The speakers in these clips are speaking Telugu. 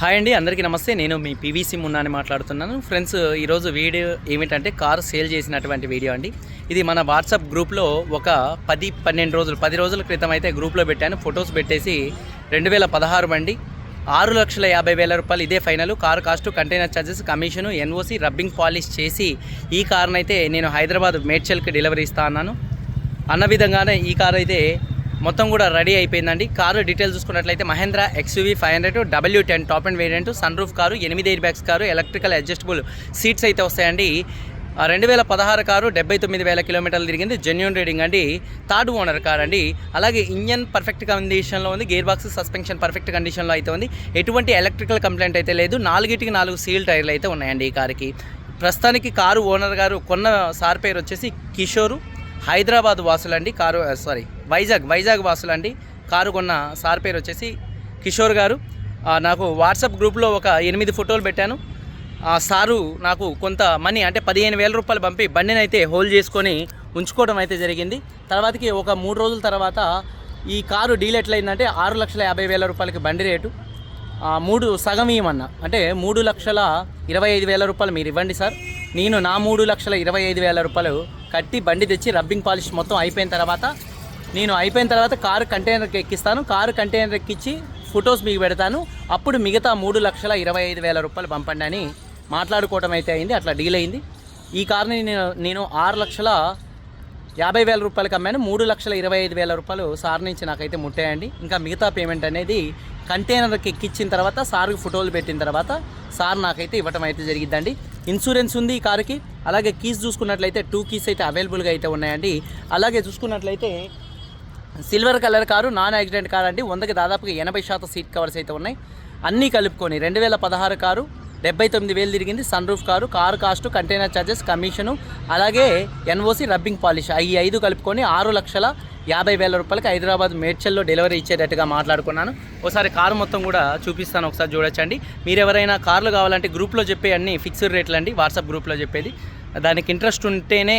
హాయ్ అండి అందరికీ నమస్తే. నేను మీ పీవీసీ మున్నాని మాట్లాడుతున్నాను. ఫ్రెండ్స్ ఈరోజు వీడియో ఏమిటంటే కారు సేల్ చేసినటువంటి వీడియో అండి. ఇది మన వాట్సాప్ గ్రూప్లో ఒక పది పన్నెండు రోజులు పది రోజుల క్రితం అయితే గ్రూప్లో పెట్టాను. ఫొటోస్ పెట్టేసి రెండు వేల పదహారు బండి ఆరు లక్షల యాభై వేల రూపాయలు ఇదే final. Car cost container charges commission NOC rubbing polish చేసి ఈ కార్నైతే నేను హైదరాబాద్ మేడ్చల్కి డెలివరీ ఇస్తా అన్నాను. అన్న విధంగానే ఈ కార్ అయితే మొత్తం కూడా రెడీ అయిపోయిందండి. కారు డీటెయిల్స్ చూసుకున్నట్లయితే Mahindra XUV five hundred W ten top and variant sunroof car ఎనిమిది airbags car electrical adjustable seats అయితే వస్తాయండి. రెండు వేల పదహారు కారు డెబ్బై తొమ్మిది వేల కిలోమీటర్లు తిరిగింది. జెన్యున్ రీడింగ్ అండి. థర్డ్ ఓనర్ కార్ అండి. అలాగే ఇంజన్ పర్ఫెక్ట్ కండిషన్లో ఉంది. గేర్ బాక్స్ సస్పెన్షన్ పర్ఫెక్ట్ కండిషన్లో అయితే ఉంది. ఎటువంటి ఎలక్ట్రికల్ కంప్లైంట్ అయితే లేదు. నాలుగిటికి నాలుగు సీల్ టైర్లు అయితే ఉన్నాయండి ఈ కార్కి. ప్రస్తుతానికి కారు ఓనర్ గారు కొన్న సార్ పేరు వచ్చేసి కిషోరు హైదరాబాద్ వాసులండి. కారు సారీ వైజాగ్ వైజాగ్ వాసులండి కారు కొన్న సార్ పేరు వచ్చేసి కిషోర్ గారు. నాకు వాట్సాప్ గ్రూప్లో ఒక ఎనిమిది ఫోటోలు పెట్టాను. ఆ సారు నాకు కొంత మనీ అంటే పదిహేను వేల రూపాయలు పంపి బండిని అయితే హోల్డ్ చేసుకొని ఉంచుకోవడం అయితే జరిగింది. తర్వాతకి ఒక మూడు రోజుల తర్వాత ఈ కారు డీల్ ఎట్లయిందంటే ఆరు లక్షల యాభై వేల రూపాయలకి బండి రేటు మూడు సగం ఇవ్వమన్నా అంటే మూడు లక్షల ఇరవై ఐదు వేల రూపాయలు మీరు ఇవ్వండి సార్. నేను నా మూడు లక్షల ఇరవై ఐదు వేల రూపాయలు కట్టి బండి తెచ్చి రబ్బింగ్ పాలిష్ మొత్తం అయిపోయిన తర్వాత నేను అయిపోయిన తర్వాత కారు కంటైనర్కి ఎక్కిస్తాను. కారు కంటైనర్ ఎక్కించి ఫొటోస్ మీకు పెడతాను. అప్పుడు మిగతా మూడు లక్షల ఇరవై ఐదు వేల రూపాయలు పంపండి అని మాట్లాడుకోవటం అయితే అయింది. అట్లా డీల్ అయింది. ఈ కారుని నేను నేను ఆరు లక్షల యాభై వేల రూపాయలకి అమ్మాను. మూడు లక్షల ఇరవై ఐదు వేల రూపాయలు సార్ నుంచి నాకైతే ముట్టాయండి. ఇంకా మిగతా పేమెంట్ అనేది కంటైనర్కి ఎక్కించిన తర్వాత సార్కి ఫోటోలు పెట్టిన తర్వాత సార్ నాకైతే ఇవ్వటం అయితే జరిగిద్దండి. ఇన్సూరెన్స్ ఉంది ఈ కారుకి. అలాగే కీస్ చూసుకున్నట్లయితే టూ కీస్ అయితే అవైలబుల్గా అయితే ఉన్నాయండి. అలాగే చూసుకున్నట్లయితే silver colour car non accident car అండి. వందకి దాదాపుగా ఎనభై శాతం సీట్ కవర్స్ అయితే ఉన్నాయి. అన్నీ కలుపుకొని రెండు వేల పదహారు కారు డెబ్బై తొమ్మిది వేలు తిరిగింది. Sunroof car car cost container charges commission అలాగే ఎన్ఓసి రబ్బింగ్ పాలిష్ ఈ ఐదు కలుపుకొని ఆరు లక్షల యాభై వేల రూపాయలకి హైదరాబాద్ మేడ్చల్లో డెలివరీ ఇచ్చేటట్టుగా మాట్లాడుకున్నాను. ఒకసారి కారు మొత్తం కూడా చూపిస్తాను ఒకసారి చూడొచ్చండి. మీరు ఎవరైనా కార్లు కావాలంటే గ్రూప్లో చెప్పే అన్ని ఫిక్స్డ్ రేట్లు అండి వాట్సాప్ గ్రూప్లో చెప్పేది. దానికి ఇంట్రెస్ట్ ఉంటేనే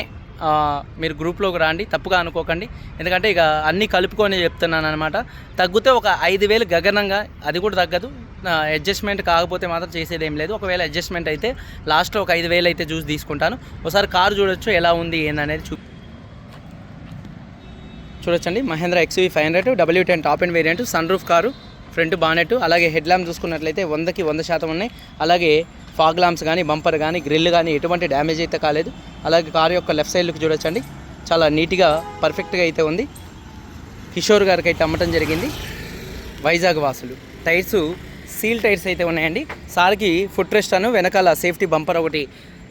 మీరు గ్రూప్లోకి రాండి తప్పుగా అనుకోకండి. ఎందుకంటే ఇక అన్నీ కలుపుకొని చెప్తున్నాను అనమాట తగ్గితే ఒక ఐదు వేలు గగనంగా అది కూడా తగ్గదు. అడ్జస్ట్మెంట్ కాకపోతే మాత్రం చేసేది ఏం లేదు. ఒకవేళ అడ్జస్ట్మెంట్ అయితే లాస్ట్ ఒక ఐదు వేలు అయితే చూసి తీసుకుంటాను. ఒకసారి కారు చూడొచ్చు ఎలా ఉంది ఏందనేది చూ చూడొచ్చండి. Mahindra XUV five hundred W ten top and variant sunroof car. Front bonnet అలాగే హెడ్ ల్యాంప్ చూసుకున్నట్లయితే వందకి వంద శాతం ఉన్నాయి. అలాగే ఫాగ్ ల్యాంప్స్ కానీ బంపర్ కానీ గ్రిల్ కానీ ఎటువంటి డ్యామేజ్ అయితే కాలేదు. అలాగే కారు యొక్క లెఫ్ట్ సైడ్కి చూడొచ్చండి. చాలా నీట్గా పర్ఫెక్ట్గా అయితే ఉంది. కిషోర్ గారికి అయితే అమ్మటం జరిగింది. వైజాగ్ వాసులు. టైర్స్ సీల్ టైర్స్ అయితే ఉన్నాయండి. సార్కి ఫుట్ రెస్ట్ అను వెనకాల సేఫ్టీ బంపర్ ఒకటి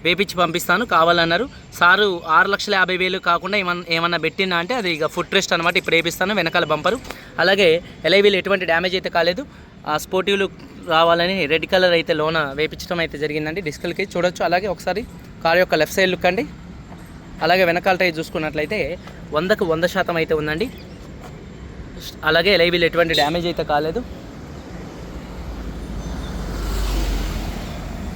వేపించి పంపిస్తాను కావాలన్నారు. సారు ఆరు లక్షల యాభై వేలు కాకుండా ఏమన్నా ఏమన్నా పెట్టినా అంటే అది ఇక ఫుట్ రెస్ట్ అనమాట ఇప్పుడు వేపిస్తాను వెనకాల బంపరు. అలాగే ఎలైవీలు ఎటువంటి డ్యామేజ్ అయితే కాలేదు. ఆ స్పోర్టివ్లు రావాలని రెడ్ కలర్ అయితే లోన వేపించడం అయితే జరిగిందండి. డిస్కల్కి చూడొచ్చు. అలాగే ఒకసారి కార్ యొక్క లెఫ్ట్ సైడ్ లుక్ అండి. అలాగే వెనకాల టైర్ చూసుకున్నట్లయితే వందకు వంద శాతం అయితే ఉందండి. అలాగే ఎలైవీలు ఎటువంటి డ్యామేజ్ అయితే కాలేదు.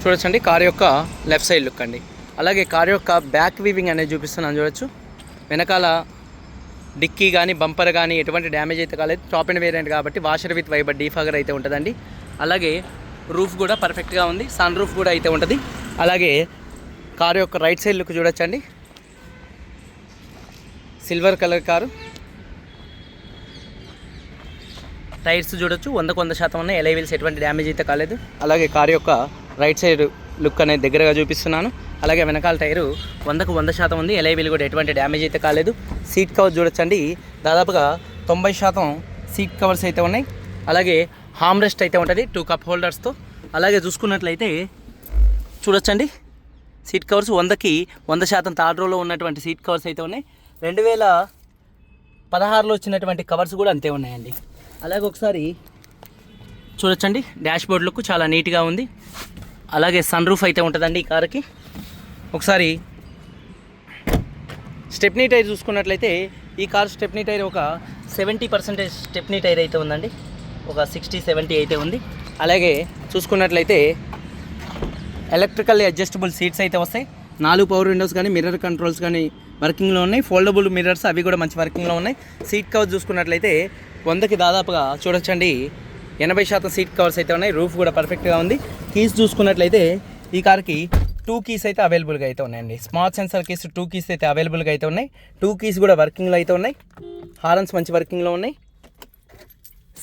చూడొచ్చండి. కార్ యొక్క లెఫ్ట్ సైడ్ లుక్ అండి. అలాగే కార్ యొక్క బ్యాక్ వీవింగ్ అనేది చూపిస్తున్నాను చూడొచ్చు. వెనకాల డిక్కీ కానీ బంపర్ కానీ ఎటువంటి డ్యామేజ్ అయితే కాలేదు. టాప్ అండ్ వేరియంట్ కాబట్టి వాషర్ విత్ వైబర్ డీఫాగర్ అయితే ఉంటుందండి. అలాగే రూఫ్ కూడా పర్ఫెక్ట్గా ఉంది. సన్ రూఫ్ కూడా అయితే ఉంటుంది. అలాగే కారు యొక్క రైట్ సైడ్ లుక్ చూడొచ్చండి. Silver colour car. టైర్స్ చూడొచ్చు. వందకు వంద శాతం ఉన్నాయి. ఎలైవిల్స్ ఎటువంటి డ్యామేజ్ అయితే కాలేదు. అలాగే కారు యొక్క రైట్ సైడ్ లుక్ అనేది దగ్గరగా చూపిస్తున్నాను. అలాగే వెనకాల టైరు వందకు వంద శాతం ఉంది. ఎలై కూడా ఎటువంటి డ్యామేజ్ అయితే కాలేదు. సీట్ కవర్ చూడొచ్చండి. దాదాపుగా తొంభై శాతం సీట్ కవర్స్ అయితే ఉన్నాయి. అలాగే హామ్ రెస్ట్ అయితే ఉంటుంది. టూ కప్ హోల్డర్స్తో అలాగే చూసుకున్నట్లయితే చూడొచ్చండి. సీట్ కవర్స్ వందకి వంద శాతం థర్డ్ రోలో ఉన్నటువంటి సీట్ కవర్స్ అయితే ఉన్నాయి. రెండు వేల పదహారులో వచ్చినటువంటి కవర్స్ కూడా అంతే ఉన్నాయండి. అలాగే ఒకసారి చూడొచ్చండి. డాష్ బోర్డ్ లుక్ చాలా నీట్గా ఉంది. అలాగే సన్ రూఫ్ అయితే ఉంటుందండి ఈ కార్కి. ఒకసారి స్టెప్నీ టైర్ చూసుకున్నట్లయితే ఈ కార్ స్టెప్నీ టైర్ ఒక సెవెంటీ పర్సెంటేజ్ స్టెప్నీ టైర్ అయితే ఉందండి. ఒక సిక్స్టీ సెవెంటీ అయితే ఉంది. అలాగే చూసుకున్నట్లయితే ఎలక్ట్రికల్ అడ్జస్టబుల్ సీట్స్ అయితే వస్తాయి. నాలుగు పవర్ విండోస్ కానీ మిర్రర్ కంట్రోల్స్ కానీ వర్కింగ్లో ఉన్నాయి. ఫోల్డబుల్ మిర్రర్స్ అవి కూడా మంచి వర్కింగ్లో ఉన్నాయి. సీట్ కవర్ చూసుకున్నట్లయితే వందకి దాదాపుగా చూడొచ్చండి. ఎనభై శాతం సీట్ కవర్స్ అయితే ఉన్నాయి. రూఫ్ కూడా పర్ఫెక్ట్గా ఉంది. కీస్ చూసుకున్నట్లయితే ఈ కార్కి టూ కీస్ అయితే అవైలబుల్గా అయితే ఉన్నాయండి. Smart sensor keys two keys అయితే అవైలబుల్గా అయితే ఉన్నాయి. టూ కీస్ కూడా వర్కింగ్లో అయితే ఉన్నాయి. హారన్స్ మంచి వర్కింగ్లో ఉన్నాయి.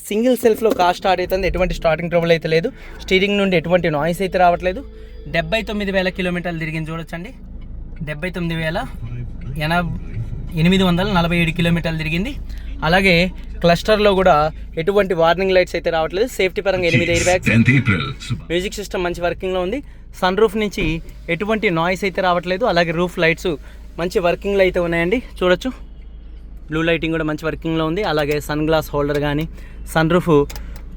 సింగిల్ సెల్ఫ్లో కార్ స్టార్ట్ అవుతుంది. ఎటువంటి స్టార్టింగ్ ట్రబుల్ అయితే లేదు. స్టీరింగ్ నుండి ఎటువంటి నాయిస్ అయితే రావట్లేదు. డెబ్బై తొమ్మిది వేల కిలోమీటర్లు తిరిగింది చూడొచ్చండి. డెబ్బై తొమ్మిది వేల ఎనభై ఎనిమిది వందల నలభై ఏడు కిలోమీటర్లు తిరిగింది. అలాగే క్లస్టర్లో కూడా ఎటువంటి వార్నింగ్ లైట్స్ అయితే రావట్లేదు. సేఫ్టీ పరంగా ఎనిమిది airbags 10th April. Music system మంచి వర్కింగ్లో ఉంది. సన్ రూఫ్ నుంచి ఎటువంటి నాయిస్ అయితే రావట్లేదు. అలాగే రూఫ్ లైట్స్ మంచి వర్కింగ్లో అయితే ఉన్నాయండి. చూడొచ్చు. బ్లూ లైటింగ్ కూడా మంచి వర్కింగ్లో ఉంది. అలాగే సన్ గ్లాస్ హోల్డర్ కానీ సన్ రూఫ్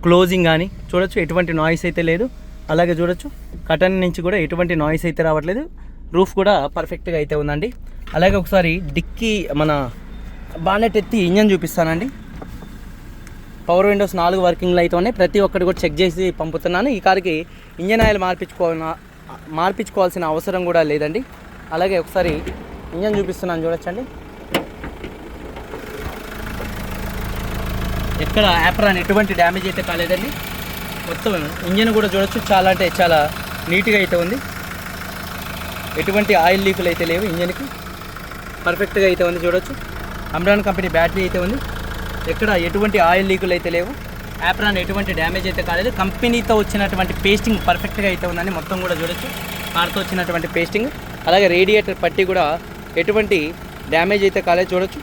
క్లోజింగ్ కానీ చూడొచ్చు. ఎటువంటి నాయిస్ అయితే లేదు. అలాగే చూడొచ్చు. కటన్ నుంచి కూడా ఎటువంటి నాయిస్ అయితే రావట్లేదు. రూఫ్ కూడా పర్ఫెక్ట్గా అయితే ఉందండి. అలాగే ఒకసారి డిక్కీ మన బానెట్ ఎత్తి ఇంజన్ చూపిస్తానండి. పవర్ విండోస్ నాలుగు వర్కింగ్లు అయితే ఉన్నాయి ప్రతి ఒక్కటి కూడా చెక్ చేసి పంపుతున్నాను. ఈ కార్కి ఇంజన్ ఆయిల్ మార్పించుకోవాల మార్పించుకోవాల్సిన అవసరం కూడా లేదండి. అలాగే ఒకసారి ఇంజన్ చూపిస్తున్నాను చూడొచ్చండి. ఎక్కడ యాప్రాన్ ఎటువంటి డ్యామేజ్ అయితే కాలేదండి. మొత్తం ఇంజన్ కూడా చూడొచ్చు. చాలా అంటే చాలా నీట్గా అయితే ఉంది. ఎటువంటి ఆయిల్ లీకులు అయితే లేవు ఇంజన్కి. పర్ఫెక్ట్గా అయితే ఉంది చూడొచ్చు. అమ్రాన్ కంపెనీ బ్యాటరీ అయితే ఉంది. ఎక్కడ ఎటువంటి ఆయిల్ లీకులు అయితే లేవు. యాప్రాన్ ఎటువంటి డ్యామేజ్ అయితే కాలేదు. కంపెనీతో వచ్చినటువంటి పేస్టింగ్ పర్ఫెక్ట్గా అయితే ఉందని మొత్తం కూడా చూడొచ్చు. కార్తో వచ్చినటువంటి పేస్టింగ్. అలాగే రేడియేటర్ పట్టి కూడా ఎటువంటి డ్యామేజ్ అయితే కాలేదు చూడొచ్చు.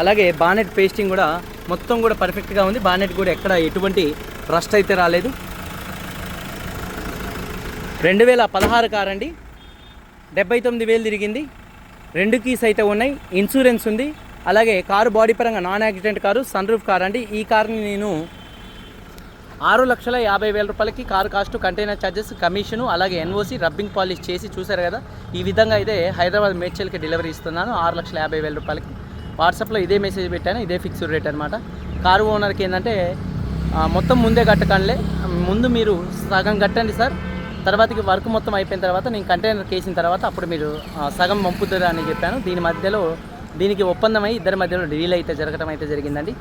అలాగే బానెట్ పేస్టింగ్ కూడా మొత్తం కూడా పర్ఫెక్ట్గా ఉంది. బానెట్ కూడా ఎక్కడ ఎటువంటి రస్ట్ అయితే రాలేదు. రెండు వేల పదహారు కారండి. డెబ్బై తొమ్మిది వేలు తిరిగింది. రెండు కీస్ అయితే ఉన్నాయి. ఇన్సూరెన్స్ ఉంది. అలాగే కారు బాడీ పరంగా non accident car sunroof car అండి. ఈ కార్ని నేను ఆరు లక్షల యాభై వేల రూపాయలకి car cost container charges commission అలాగే ఎన్ఓసి రబ్బింగ్ పాలిష్ చేసి చూశారు కదా. ఈ విధంగా అయితే హైదరాబాద్ మేడ్చల్కి డెలివరీ ఇస్తున్నాను. ఆరు లక్షల యాభై వేల రూపాయలకి. వాట్సాప్లో ఇదే మెసేజ్ పెట్టాను. ఇదే ఫిక్స్డ్ రేట్ అనమాట కారు ఓనర్కి ఏంటంటే మొత్తం ముందే కట్టకంలే ముందు మీరు సగం కట్టండి సార్. తర్వాతకి వర్క్ మొత్తం అయిపోయిన తర్వాత నేను కంటైనర్ కేసిన తర్వాత అప్పుడు మీరు సగం పంపుతారా అని చెప్పాను. దీని మధ్యలో దీనికి ఒప్పందమై ఇద్దరి మధ్యలో డీల్ అయితే జరగడం అయితే జరిగిందండి.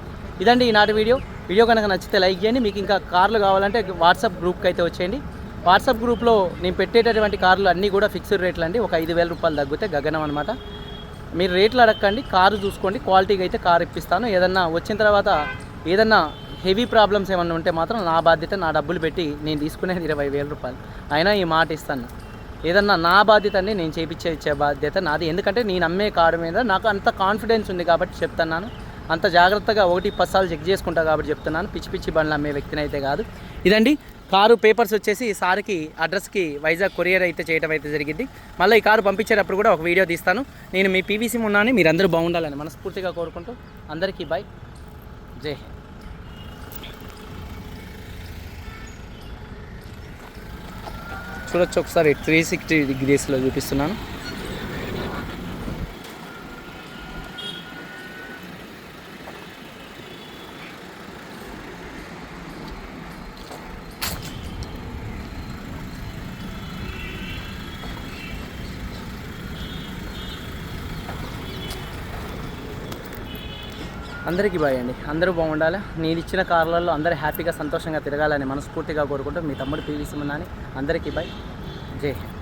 ఇదండి ఈనాటి వీడియో. వీడియో కనుక నచ్చితే లైక్ చేయండి. మీకు ఇంకా కార్లు కావాలంటే వాట్సాప్ గ్రూప్కి అయితే వచ్చేయండి. వాట్సాప్ గ్రూప్లో నేను పెట్టేటటువంటి కార్లు అన్నీ కూడా ఫిక్స్డ్ రేట్లు అండి. ఒక ఐదు వేల రూపాయలు తగ్గితే గగనం అనమాట మీరు రేట్లు అడగండి కారు చూసుకోండి. క్వాలిటీగా అయితే కారు ఇప్పిస్తాను. ఏదన్నా వచ్చిన తర్వాత ఏదన్నా హెవీ ప్రాబ్లమ్స్ ఏమన్నా ఉంటే మాత్రం నా బాధ్యత నా డబ్బులు పెట్టి నేను తీసుకునేది ఇరవై వేల రూపాయలు. అయినా ఈ మాట ఇస్తాను. ఏదన్నా నా బాధ్యత నేను చేపించే ఇచ్చే బాధ్యత నాది. ఎందుకంటే నేను అమ్మే కారు మీద నాకు అంత కాన్ఫిడెన్స్ ఉంది కాబట్టి చెప్తున్నాను. అంత జాగ్రత్తగా ఒకటి పసాలు చెక్ చేసుకుంటా కాబట్టి చెప్తున్నాను. పిచ్చి పిచ్చి బండ్లు అమ్మే వ్యక్తిని అయితే కాదు. ఇదండి. కారు పేపర్స్ వచ్చేసి సార్కి అడ్రస్కి వైజాగ్ కొరియర్ అయితే చేయడం అయితే జరిగింది. మళ్ళీ ఈ కారు పంపించేటప్పుడు కూడా ఒక వీడియో తీస్తాను. నేను మీ పీవీసీ ఉన్నాను మీరు బాగుండాలని మనస్ఫూర్తిగా కోరుకుంటూ అందరికీ బాయ్ జై చూడొచ్చు. ఒకసారి త్రీ సిక్స్టీ డిగ్రీస్లో చూపిస్తున్నాను. అందరికీ బాయ్ అండి. అందరూ బాగుండాలి? నేను ఇచ్చిన కార్లలో అందరూ హ్యాపీగా సంతోషంగా తిరగాలని మనస్ఫూర్తిగా కోరుకుంటూ మీ తమ్ముడు పీవీసీ ఉన్నాని అందరికీ బాయ్. జై హింద్.